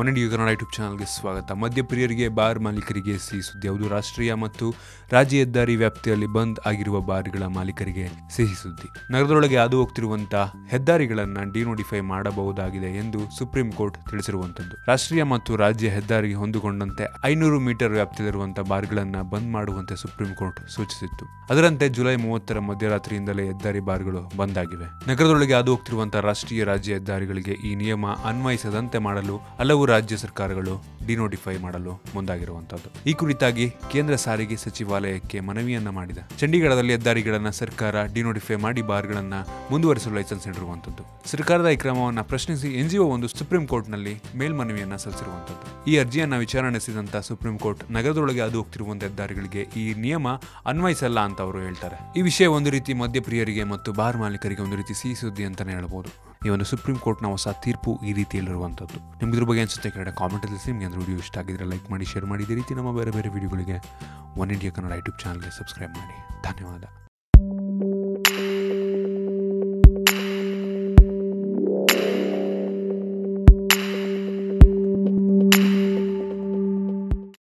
One India Kannada YouTube ಚಾನಲ್ಗೆ ಸ್ವಾಗತ. ಮದ್ಯಪ್ರಿಯರಿಗೆ, bar ಮಾಲೀಕರಿಗೆ ಸಿಹಿ ಸುದ್ದಿ ಹೌದು, ರಾಷ್ಟ್ರೀಯ ಮತ್ತು ರಾಜ್ಯ ಹೆದ್ದಾರಿ ವ್ಯಾಪ್ತಿಯಲ್ಲಿ ಬಂದ್ ಆಗಿರುವ ಬಾರ್ಗಳ ಮಾಲೀಕರಿಗೆ ಸಿಹಿ ಸುದ್ದಿ ನಗರದೊಳಗೆ ಹಾದು ಹೋಗ್ತಿರುವಂತಹ ಹೆದ್ದಾರಿಗಳನ್ನು ಡಿನೋಟಿಫೈ ಮಾಡಬಹುದಾಗಿದೆ ಎಂದು ಸುಪ್ರೀಂ ಕೋರ್ಟ್ ತಿಳಿಸಿರುವಂತದ್ದು. ರಾಷ್ಟ್ರೀಯ ಮತ್ತು ರಾಜ್ಯ ಹೆದ್ದಾರಿಗೆ ಹೊಂದಿಕೊಂಡಂತೆ ಐನೂರು ಮೀಟರ್ ವ್ಯಾಪ್ತಿಯಲ್ಲಿರುವಂತಹ ಬಾರ್ಗಳನ್ನು ಬಂದ್ ಮಾಡುವಂತೆ ಸುಪ್ರೀಂ ಕೋರ್ಟ್ ಸೂಚಿಸಿತ್ತು. ಅದರಂತೆ ಜುಲೈ ಮೂವತ್ತರ ಮಧ್ಯರಾತ್ರಿಯಿಂದಲೇ ಹೆದ್ದಾರಿ ಬಾರ್ಗಳು ಬಂದ್ ಆಗಿವೆ ನಗರದೊಳಗೆ ಹಾದು ಹೋಗ್ತಿರುವಂತಹ ರಾಷ್ಟ್ರೀಯ ರಾಜ್ಯ ಹೆದ್ದಾರಿಗಳಿಗೆ ಈ ನಿಯಮ ಅನ್ವಯಿಸದಂತೆ ಮಾಡಲು ಹಲವು ರಾಜ್ಯ ಸರ್ಕಾರಗಳು ಡಿನೋಟಿಫೈ ಮಾಡಲು ಮುಂದಾಗಿರುವಂತಹದ್ದು. ಈ ಕುರಿತಾಗಿ ಕೇಂದ್ರ ಸಾರಿಗೆ ಸಚಿವಾಲಯಕ್ಕೆ ಮನವಿಯನ್ನ ಮಾಡಿದ. ಚಂಡೀಗಢದಲ್ಲಿ ಹೆದ್ದಾರಿಗಳನ್ನ ಸರ್ಕಾರ ಡಿನೋಟಿಫೈ ಮಾಡಿ ಬಾರ್ಗಳನ್ನ ಮುಂದುವರಿಸಲು ಲೈಸೆನ್ಸ್ ನೀಡಿರುವಂತದ್ದು ಸರ್ಕಾರದ ಈ ಕ್ರಮವನ್ನು ಪ್ರಶ್ನಿಸಿ ಎನ್ಜಿಒ ಒಂದು ಸುಪ್ರೀಂ ಕೋರ್ಟ್ನಲ್ಲಿ ಮೇಲ್ಮನವಿಯನ್ನ ಸಲ್ಲಿಸಿರುವಂತದ್ದು ಈ ಅರ್ಜಿಯನ್ನ ವಿಚಾರಣೆ ನಡೆಸಿದಂತಹ ಸುಪ್ರೀಂ ಕೋರ್ಟ್ ನಗರದೊಳಗೆ ಅದು ಹೋಗ್ತಿರುವಂತಹ ಹೆದ್ದಾರಿಗಳಿಗೆ ಈ ನಿಯಮ ಅನ್ವಯಿಸಲ್ಲ ಅಂತ ಅವರು ಹೇಳ್ತಾರೆ. ಈ ವಿಷಯ ಒಂದು ರೀತಿ ಮದ್ಯಪ್ರಿಯರಿಗೆ ಮತ್ತು ಬಾರ್ ಮಾಲೀಕರಿಗೆ ಒಂದು ರೀತಿ ಸಿಹಿ ಸುದ್ದಿ ಅಂತಾನೆ ಹೇಳ್ಬೋದು. ಈ ಒಂದು ಸುಪ್ರೀಂ ಕೋರ್ಟ್ನ ಹೊಸ ತೀರ್ಪು ಈ ರೀತಿಯಲ್ಲಿರುವಂಥದ್ದು. ನಿಮ್ಗೆ ಇದ್ರ ಬಗ್ಗೆ ಅನ್ಸುತ್ತೆ, ಕೆಳಗಡೆ ಕಾಮೆಂಟ್ ತಿಳಿಸಿ. ನಿಮಗೆ ಅಂದ್ರೆ ವಿಡಿಯೋ ಇಷ್ಟ ಆಗಿದ್ರೆ ಲೈಕ್ ಮಾಡಿ ಶೇರ್ ಮಾಡಿ. ಇದೇ ರೀತಿ ನಮ್ಮ ಬೇರೆ ಬೇರೆ ವಿಡಿಯೋಗಳಿಗೆ ಒನ್ ಇಂಡಿಯಾ ಕನ್ನಡ ಯೂಟ್ಯೂಬ್ ಚಾನಲ್ಗೆ ಸಬ್ಸ್ಕ್ರೈಬ್ ಮಾಡಿ. ಧನ್ಯವಾದ.